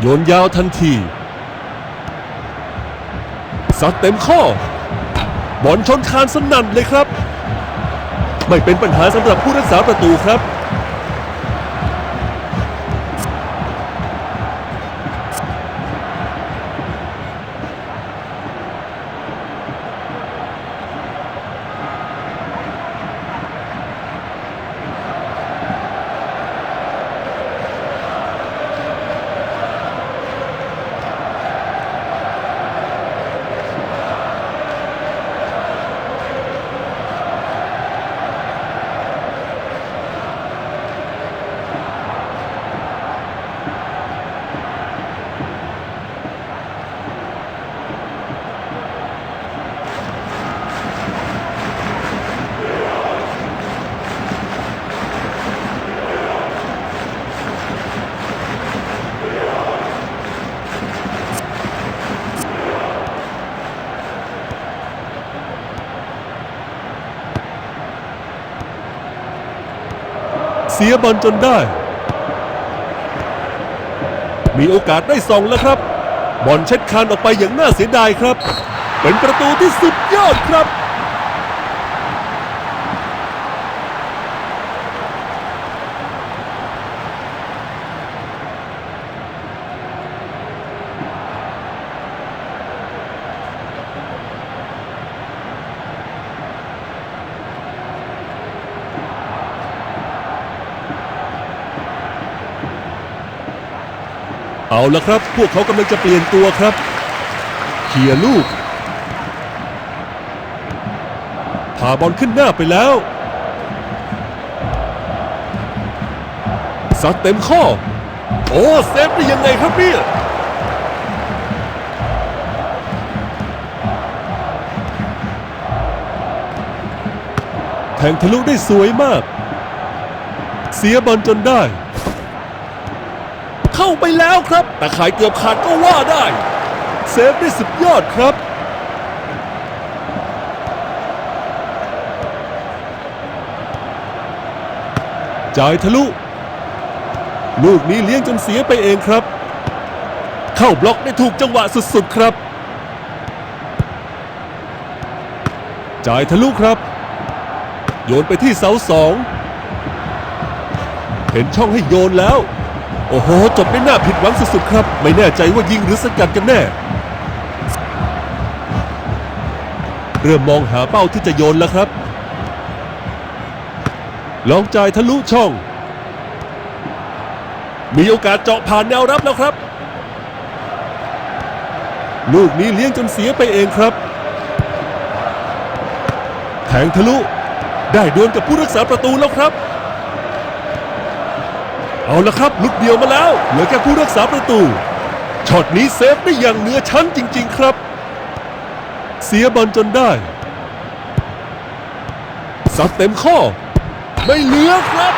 โยนยาวทันทีซัดเต็มข้อบอลชนคานสนั่นเลยครับ ไม่เป็นปัญหาสำหรับผู้รักษาประตูครับ สียบอลจนได้ มีโอกาสได้ส่องแล้วครับ บอลเช็ดคานออกไปอย่างน่าเสียดายครับ เป็นประตูที่สุดยอดครับ เอาละครับ พวกเขากำลังจะเปลี่ยนตัวครับเคลียร์ลูกพาบอลขึ้นหน้าไปแล้วซัดเต็มข้อ โอ้เซฟได้ยังไงครับเนี่ยแทงทะลุได้สวยมาก เสียบอลจนได้ เข้าไปแล้วครับ แต่ขายเกือบขาดก็ว่าได้ เซฟได้สุดยอดครับ จ่ายทะลุ ลูกนี้เลี้ยงจนเสียไปเองครับ เข้าบล็อกได้ถูกจังหวะสุดๆครับ จ่ายทะลุครับ โยนไปที่เสาสอง เห็นช่องให้โยนแล้ว โอ้โห จบได้น่าผิดหวังสุดๆครับ ไม่แน่ใจว่ายิงหรือสกัดกันแน่ เริ่มมองหาเป้าที่จะโยนแล้วครับ ลองจ่ายทะลุช่อง มีโอกาสเจาะผ่านแนวรับแล้วครับ ลูกนี้เลี้ยงจนเสียไปเองครับ แทงทะลุ ได้ดวลกับผู้รักษาประตูแล้วครับ เอาละครับลุกเดียวมาแล้ว เหลือแค่ผู้รักษาประตู ช็อตนี้เซฟได้อย่างเหนือชั้นจริง ๆ ครับ เสียบอลจนได้ซัดเต็มข้อ ไม่เหลือครับ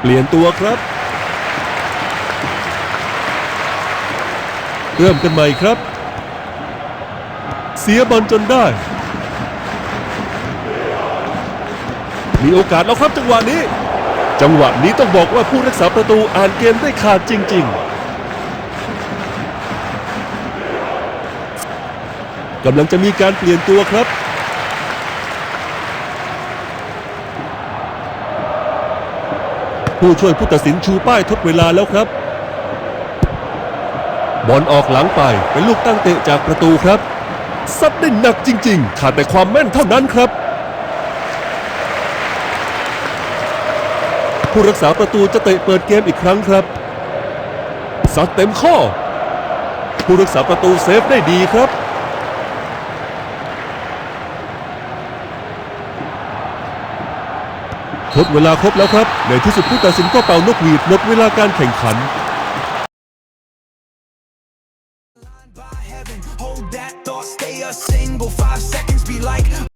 เปลี่ยนตัวครับ เริ่มกันใหม่ครับ เสียบอลจนได้ มีโอกาสแล้วครับจังหวะนี้ จังหวะนี้ต้องบอกว่าผู้รักษาประตูอ่านเกมได้ขาดจริง ๆกำลังจะมีการเปลี่ยนตัวครับผู้ช่วยผู้ตัดสินชูป้ายทดเวลาแล้วครับ บอลออกหลังไปเป็นลูกตั้งเตะจากประตูครับ ซัดได้หนักจริง ๆ ขาดแต่ความแม่นเท่านั้นครับ ผู้รักษาประตูจะเตะเปิดเกมอีกครั้งครับซัดเต็มข้อ ผู้รักษาประตูเซฟได้ดีครับทดเวลาครบแล้วครับ ในที่สุดผู้ตัดสินก็เป่านกหวีดหมดเวลาการแข่งขัน single